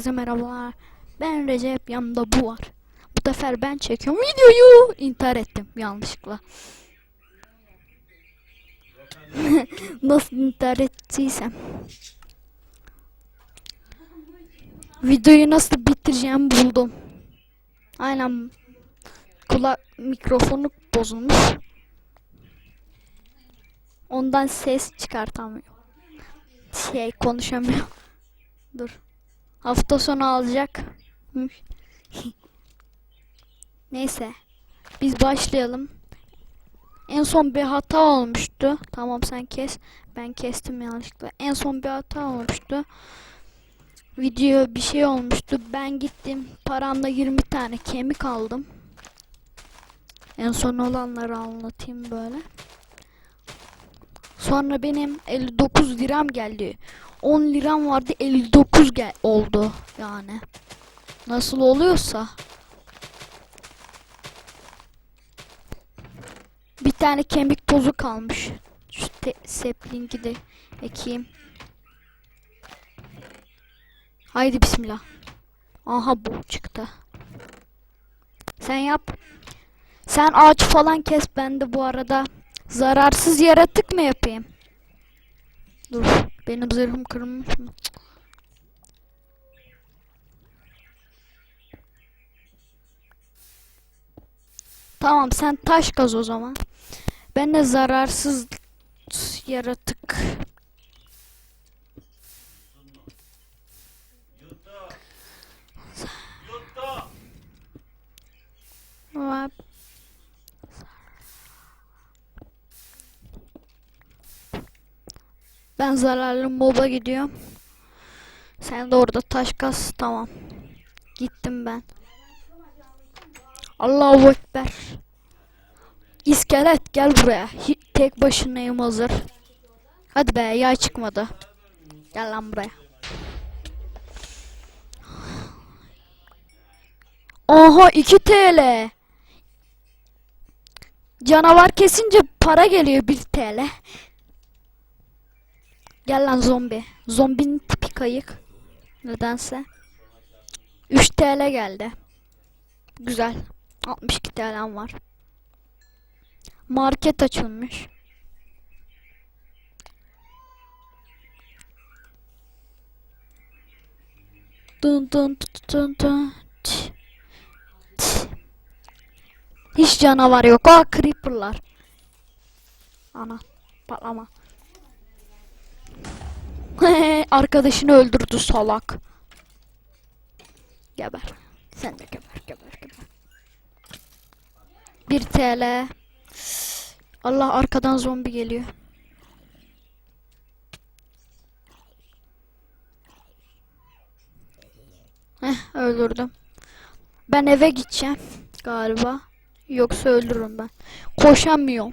Herkese merhabalar. Ben Recep, yanımda bu var. Bu sefer ben çekiyorum videoyu. İntihar ettim yanlışlıkla. Nasıl intihar ettiysem. Videoyu nasıl bitireceğimi buldum. Aynen kulak mikrofonu bozulmuş. Ondan ses çıkartamıyor. Şey konuşamıyor. Dur. Hafta sonu alacak. Neyse. Biz başlayalım. En son bir hata olmuştu. Tamam sen kes. Ben kestim yanlışlıkla. En son bir hata olmuştu. Video bir şey olmuştu. Ben gittim. Paramda 20 tane kemik aldım. En son olanları anlatayım böyle. Sonra benim 59 liram geldi. 10 liram vardı 59 gel oldu yani. Nasıl oluyorsa. Bir tane kemik tozu kalmış. Şu saplingi de ekeyim. Haydi bismillah. Aha bu çıktı. Sen yap. Sen ağaç falan kes ben de bu arada zararsız yaratık mı yapayım? Dur. Benim zırhım kırılmış mı? Tamam sen taş kaz o zaman. Ben de zararsız yaratık. Var. Ben zararlı moba gidiyorum. Sen de orada taş kas. Tamam. Gittim ben. Allahu Ekber. İskelet gel buraya. Tek başınayım hazır. Hadi be yay çıkmadı. Gel lan buraya. Oha 2 TL. Canavar kesince para geliyor 1 TL. Gel lan zombi. Zombinin tipi kayık. Nedense. 3 TL geldi. Güzel. 62 TL'm var. Market açılmış. Dun dun dun dun. Tç. Tç. Hiç canavar yok. Aa creeper'lar. Ana patlama. Arkadaşını öldürdü salak. Geber. Sen de geber geber geber. 1 TL. Allah arkadan zombi geliyor. Heh öldürdüm. Ben eve gideceğim galiba. Yoksa öldürürüm ben. Koşamıyorum.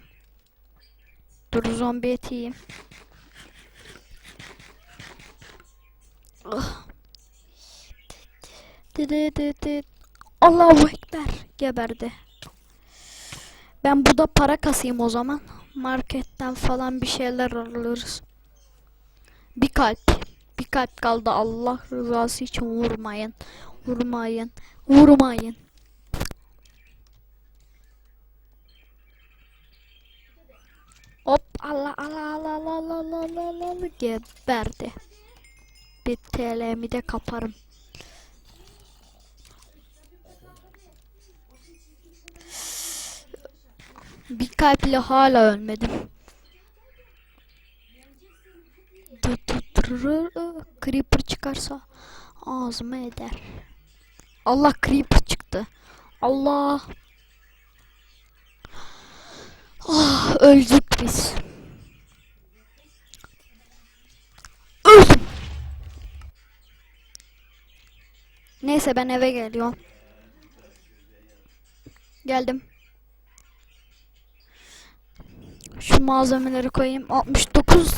Dur zombi eti Allahu Ekber geberdi. Ben burada para kasayım o zaman. Marketten falan bir şeyler alırız. Bir kalp. Bir kalp kaldı Allah rızası için vurmayın. Vurmayın. Vurmayın. Hop Allah Allah Allah Allah Allah Allah Allah geberdi. Bir TL'mi de kaparım. Bir kalple hala ölmedim. Creeper çıkarsa ağzıma eder. Allah creeper çıktı. Allah. Ah öldük biz. Neyse ben eve geliyorum. Geldim. Şu malzemeleri koyayım. 69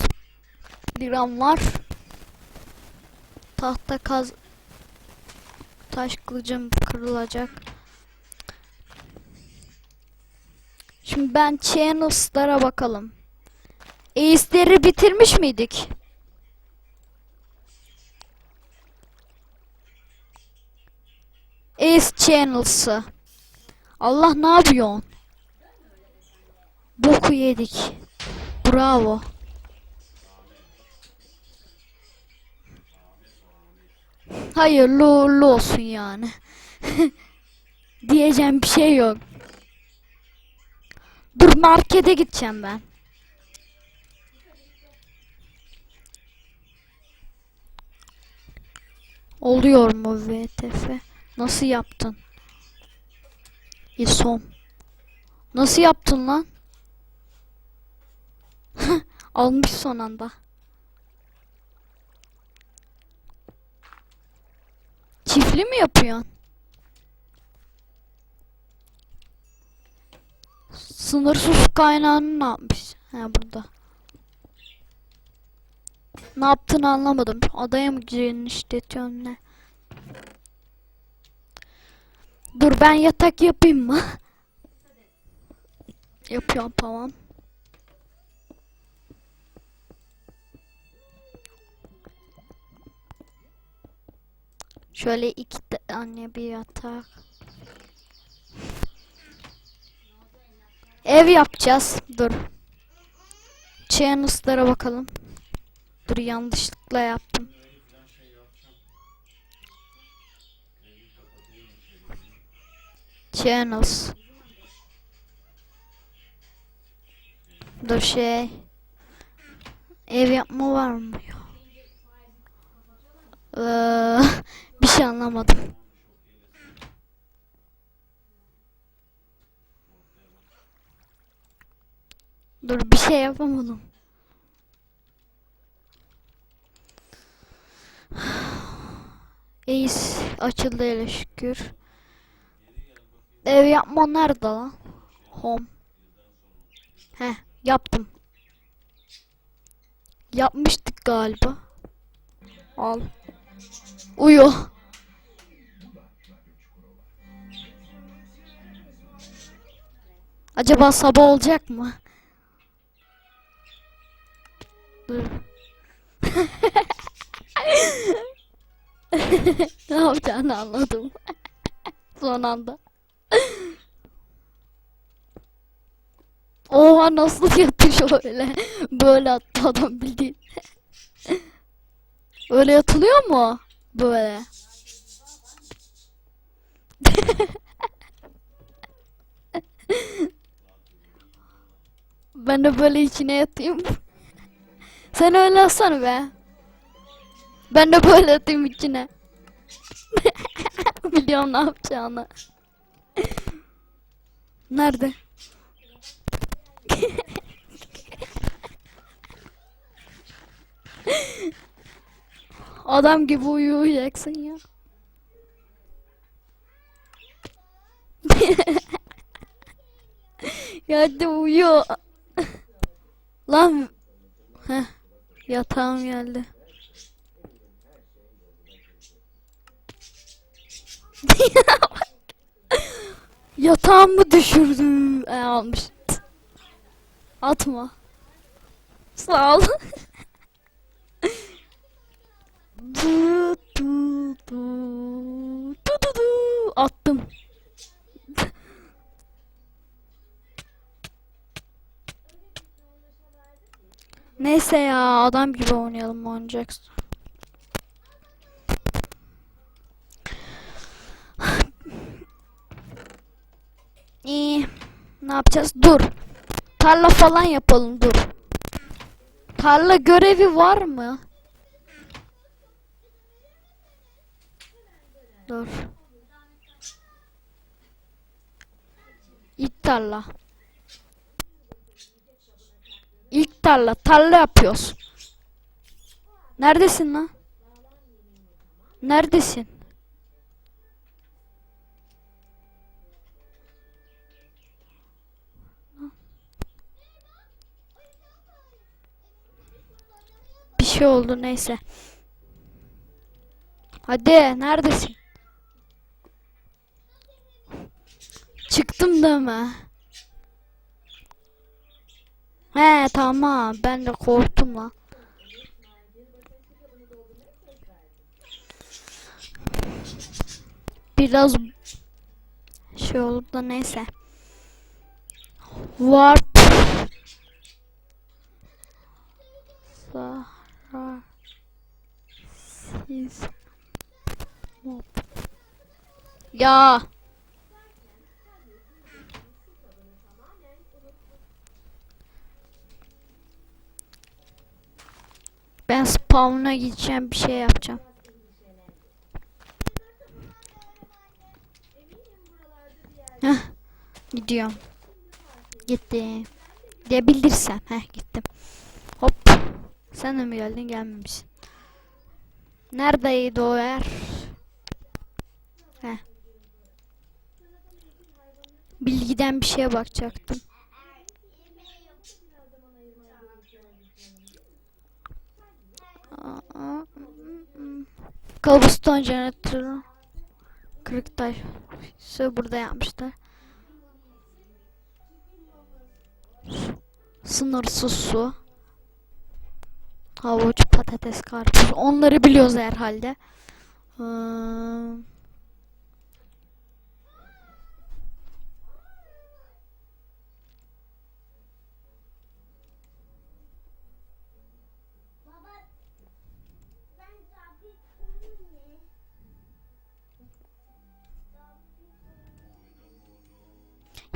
liram var. Tahta kaz taş kılıcım kırılacak. Şimdi ben channels'lara bakalım. Ace'leri bitirmiş miydik? Ace Channels'ı. Allah ne yapıyorsun? Boku yedik. Bravo. Hayırlı uğurlu olsun yani. Diyeceğim bir şey yok. Dur markete gideceğim ben. Oluyor mu VTF? Nasıl yaptın? İsom. Nasıl yaptın lan? Almış son anda. Çiftli mi yapıyorsun? Sınırsız kaynağını ne yapmış? Ha burada. Ne yaptığını anlamadım. Adaya mı işletiyorsun ne? Dur ben yatak yapayım mı? Yapıyorum tamam. Şöyle iki tane bir yatak. Ev yapacağız. Dur. Channels'lara bakalım. Dur yanlışlıkla yaptım. Channels. Dur şey. Ev yapma var mı? Ee, bir şey anlamadım. Dur bir şey yapamadım. Ace açıldı hele şükür. Ev yapma nerede lan? Home. Heh yaptım. Yapmıştık galiba. Al. Uyu. Acaba sabah olacak mı? Dur. ne yapacağını anladım. Son anda. Oha nasıl yatıyor öyle? Böyle attı adam bildiğin. Öyle yatılıyor mu? Böyle. ben de böyle içine yatayım. Sen öyle yatsana be. Ben de böyle yatayım içine. Biliyorum ne yapacağını. Nerede? Adam gibi uyuyacaksın ya. ya hadi uyu. Lan. Heh. Yatağım geldi. Yatağımı düşürdü. E, almış. Atma. Sağ ol. Du. Attım. Neyse ya adam gibi oynayalım oynayacaksın. İyi. Ne yapacağız? Dur. Tarla falan yapalım dur. Tarla görevi var mı? Dur. İlk tarla. İlk tarla. Tarla yapıyoruz. Neredesin lan? Neredesin? Bir şey oldu neyse. Hadi neredesin? Çıktım deme. He tamam ben de korktum lan. biraz şey olur da neyse. Warp Zarar Siz Mob Ya Ben spawn'a gideceğim bir şey yapacağım. Heh, gidiyorum. Gittim. Diyebilirsem. Heh gittim. Hop. Sen de mi geldin gelmemişsin. Neredeydi o yer? Heh. Bilgiden bir şeye bakacaktım. Aa, Cobblestone jeneratörü. Kırık taş. Şu burada yapmışlar. Sınırsız su. Havuç, patates, karpuz. Onları biliyoruz herhalde. Hmm.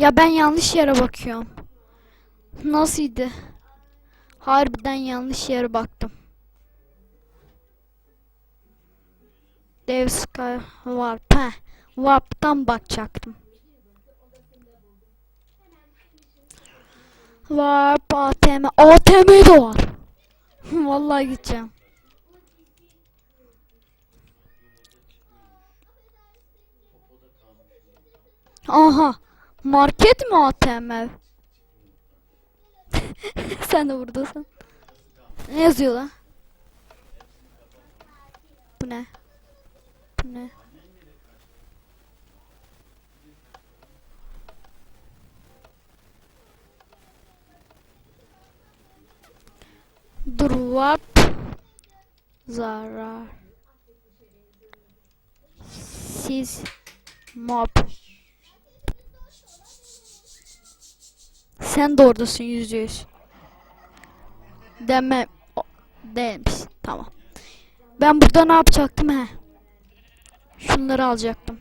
Ya ben yanlış yere bakıyorum. Nasıldı? Harbiden yanlış yere baktım. Dev Sky Warp. Heh. Warp'tan bakacaktım. Warp ATM. ATM de var. Vallahi gideceğim. Aha. Market mi ATM? Sen de buradasın. Ne yazıyor lan? Bu ne? Bu ne? Drop zarar siz mob Sen de oradasın yüzde yüz. Deme değilmiş. Tamam. Ben burada ne yapacaktım he? Şunları alacaktım.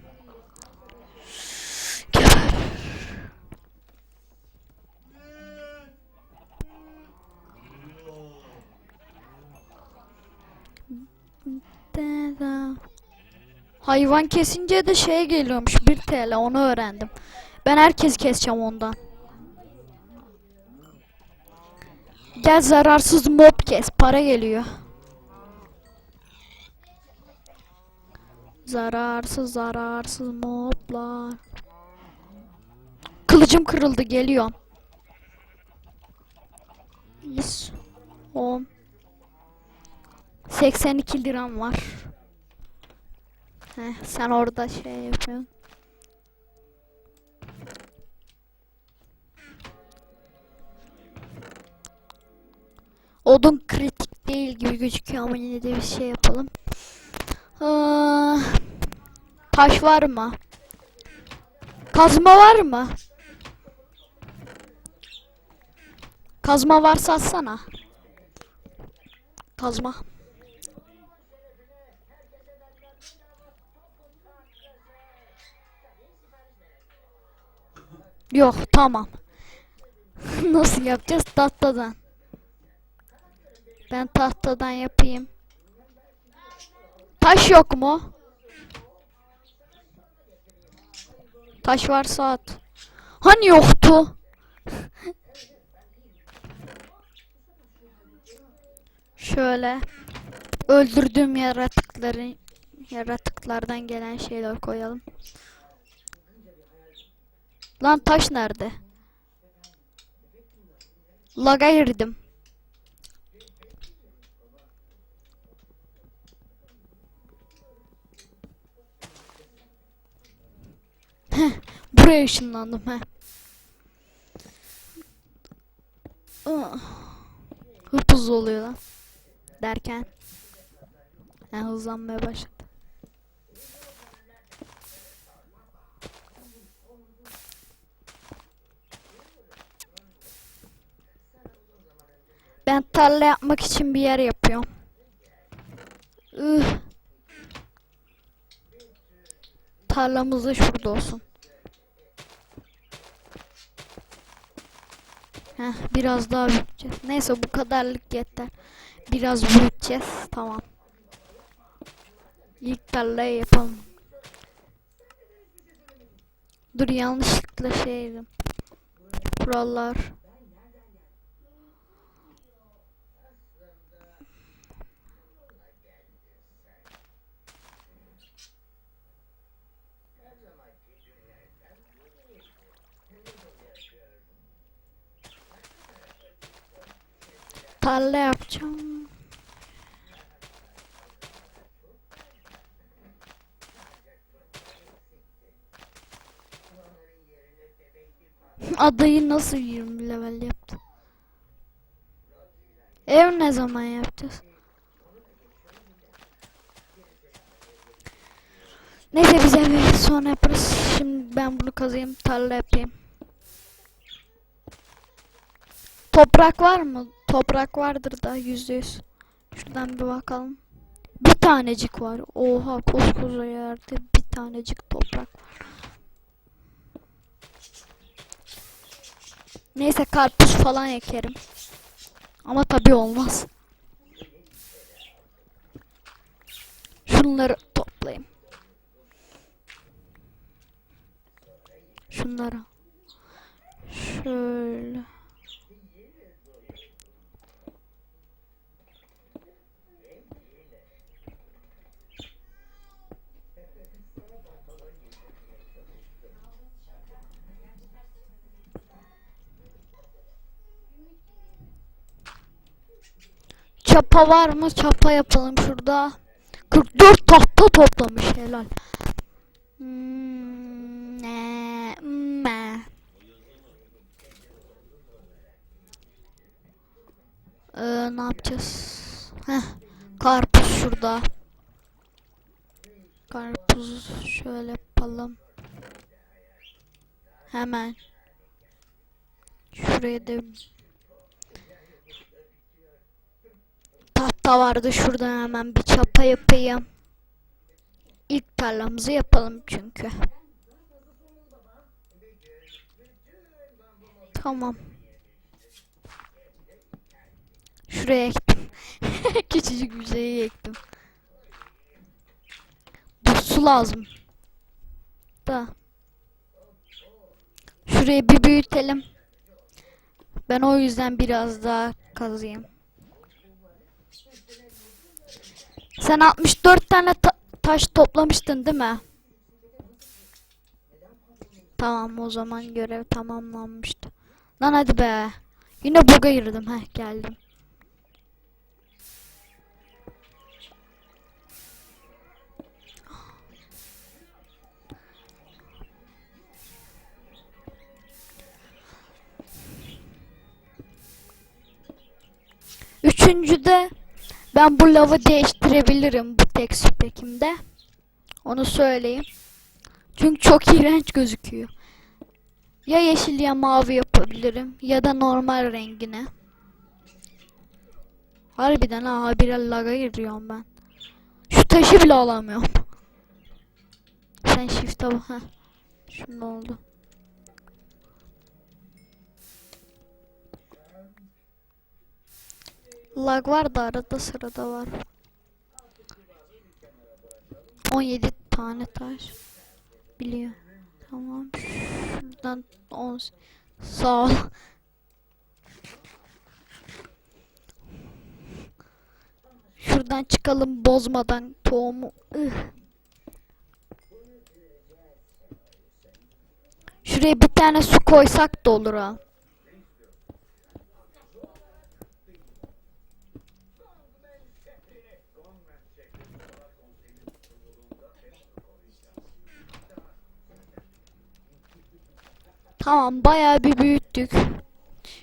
Hayvan kesince de şey geliyormuş 1 TL onu öğrendim. Ben herkes keseceğim ondan. Gel zararsız mob kes. Para geliyor. Zararsız zararsız moblar. Kılıcım kırıldı geliyorum. Yes. 10 82 liram var. Heh, sen orada şey yapıyorsun. Odun kritik değil gibi gözüküyor ama yine de bir şey yapalım. Aa, taş var mı? Kazma var mı? Kazma varsa atsana. Kazma. Yok tamam. Nasıl yapacağız? Tahtadan. Ben tahtadan yapayım. Taş yok mu? Taş varsa at. Hani yoktu? Şöyle öldürdüğüm yaratıkları yaratıklardan gelen şeyler koyalım. Lan taş nerede? Laga girdim. Heh, buraya ışınlandım he. Ah. Hırt hızlı oluyor lan. Derken. Yani hızlanmaya başladı. Ben tarla yapmak için bir yer yap Tarlamız da şurada olsun. Heh, biraz daha büyüteceğiz. Neyse bu kadarlık yeter. Biraz büyüteceğiz. Tamam. İlk tarlayı yapalım. Dur yanlışlıkla şey dedim. Kurallar. Tarla yapacağım. Adayı nasıl 20 level yaptı? Ev ne zaman yapacağız? Neyse biz evi sonra yaparız. Şimdi ben bunu kazayım, tarla yapayım. Toprak var mı? Toprak vardır da yüzde yüz. Şuradan bir bakalım. Bir tanecik var. Oha koskoca yerde bir tanecik toprak var. Neyse karpuz falan ekerim. Ama tabii olmaz. Şunları toplayayım. Şunları. Şöyle. Çapa var mı? Çapa yapalım şurada. 44 tahta toplamış helal. Hmm, ne, me. Ee, ne yapacağız? Heh, karpuz şurada. Karpuz şöyle yapalım. Hemen. Şuraya da tahta vardı şurada hemen bir çapa yapayım. İlk tarlamızı yapalım çünkü. Tamam. Şuraya ektim. Küçücük bir şeyi ektim. Dur su lazım. Da. Şurayı bir büyütelim. Ben o yüzden biraz daha kazıyım. Sen 64 tane ta- taş toplamıştın değil mi? Tamam o zaman görev tamamlanmıştı. Lan hadi be. Yine bug'a girdim. Heh geldim. Üçüncüde ben bu lavı değiştirebilirim bu tek spekimde. Onu söyleyeyim. Çünkü çok iğrenç gözüküyor. Ya yeşil ya mavi yapabilirim ya da normal rengine. Harbiden ha bir laga giriyorum ben. Şu taşı bile alamıyorum. Sen shift'e bak. Şimdi oldu. Lag var da arada sırada var. 17 tane taş. Biliyor. Tamam. Şuradan 10. Sağ ol. Şuradan çıkalım bozmadan tohumu. Ih. Şuraya bir tane su koysak da olur ha. Tamam bayağı bir büyüttük.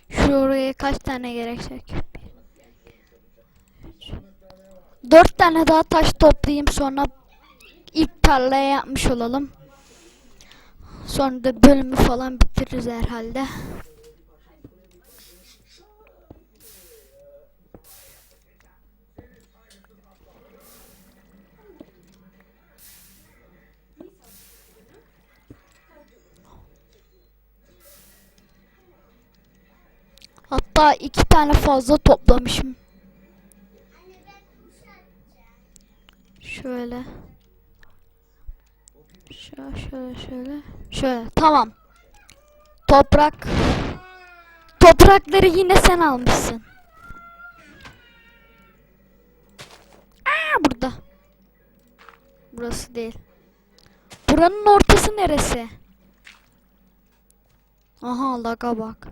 Şuraya kaç tane gerekecek? Dört tane daha taş toplayayım sonra ilk tarlaya yapmış olalım. Sonra da bölümü falan bitiririz herhalde. Hatta iki tane fazla toplamışım. Şöyle. Şöyle şöyle şöyle. Şöyle tamam. Toprak. Toprakları yine sen almışsın. Aa burada. Burası değil. Buranın ortası neresi? Aha laga bak.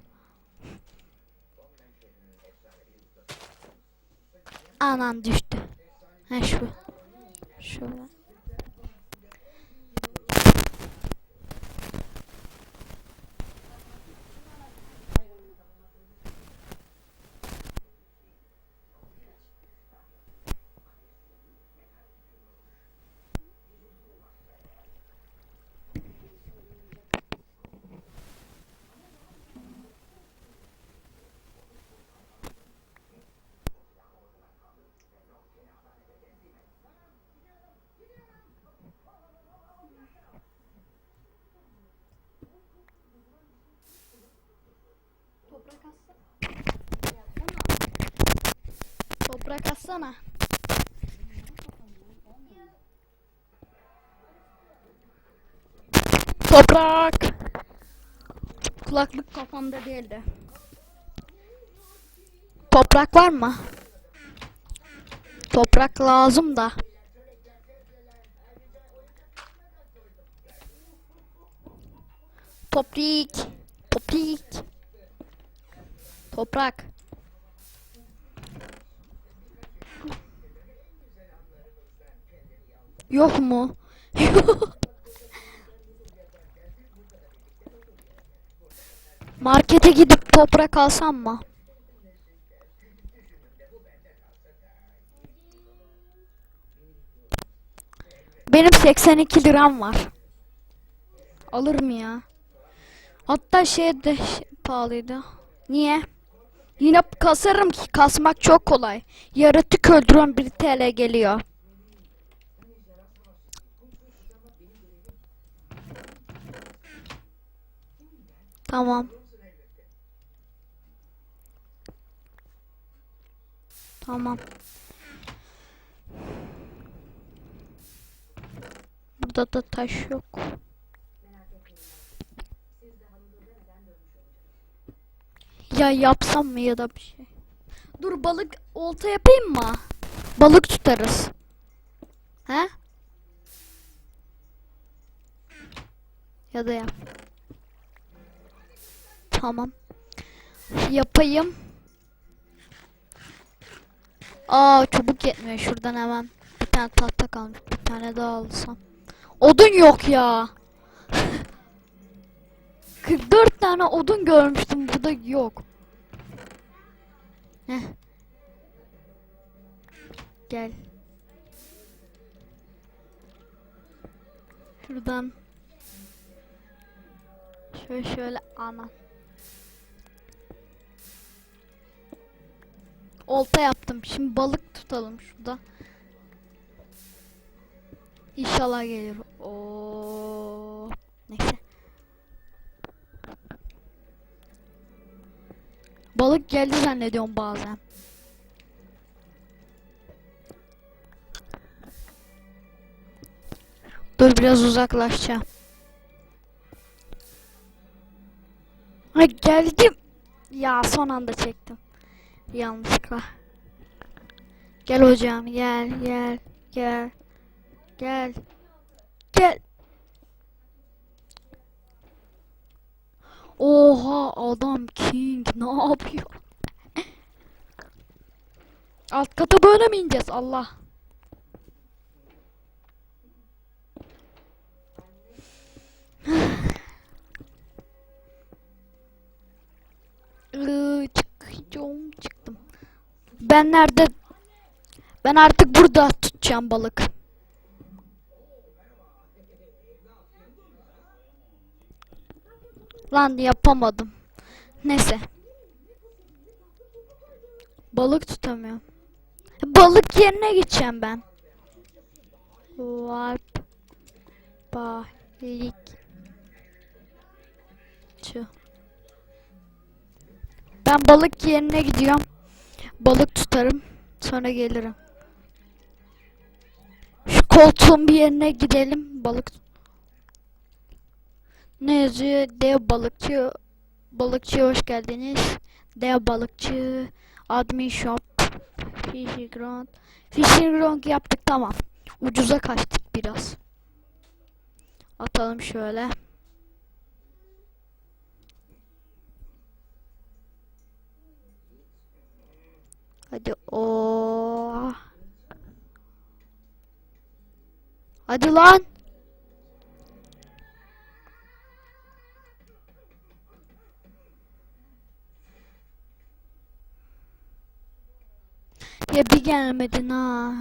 Anan düştü. Ha şu. Şöyle. Toprak atsana. Toprak. Kulaklık kafamda değildi. Toprak var mı? Toprak lazım da. Toprak. Toprak. Toprak. Yok mu? Markete gidip toprak alsam mı? Benim 82 liram var. Alır mı ya? Hatta şey de pahalıydı. Niye? Yine kasarım ki kasmak çok kolay. Yaratık öldüren 1 TL geliyor. Tamam. Tamam. Burada da taş yok. Ya yapsam mı ya da bir şey. Dur balık olta yapayım mı? Balık tutarız. He? Ya da yap. Tamam. Yapayım. Aa çubuk yetmiyor şuradan hemen. Bir tane tahta kalmış. Bir tane daha alsam. Odun yok ya. 44 tane odun görmüştüm. Burada yok. Heh. Gel. Şuradan. Şöyle şöyle ana. Olta yaptım. Şimdi balık tutalım şurada. İnşallah gelir. Oo. Neyse. Balık geldi zannediyorum bazen. Dur biraz uzaklaşacağım. Ha geldim. Ya son anda çektim. Yanlışlıkla. Gel hocam gel gel gel. Gel. Gel. Oha adam king ne yapıyor? Alt kata böyle mi ineceğiz Allah? Iıı, çıkacağım çıktım. Ben nerede? Ben artık burada tutacağım balık. Lan yapamadım. Neyse. Balık tutamıyorum. Balık yerine gideceğim ben. Warp. Balık. Çı. Ben balık yerine gidiyorum. Balık tutarım. Sonra gelirim. Şu koltuğun bir yerine gidelim. Balık. Ne yazıyor? Dev balıkçı. Balıkçıya hoş geldiniz. Dev balıkçı. Admin shop. Fishing ground. Fishing ground yaptık tamam. Ucuza kaçtık biraz. Atalım şöyle. Hadi o. Hadi lan. Ya bir gelmedin ha.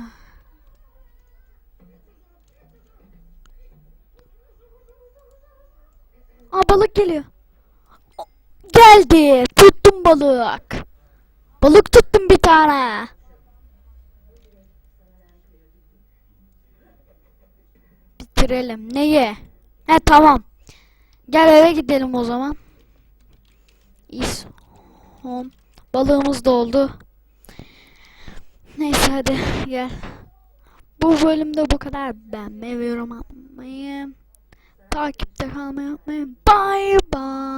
Aa balık geliyor. Geldi. Tuttum balık. Balık tuttum bir tane. Bitirelim. Neyi? He tamam. Gel eve gidelim o zaman. Is home. Balığımız da oldu. Neyse hadi gel. Bu bölümde bu kadar. Beğenmeyi ve yorum atmayı. Takipte kalmayı unutmayın. Bye bye.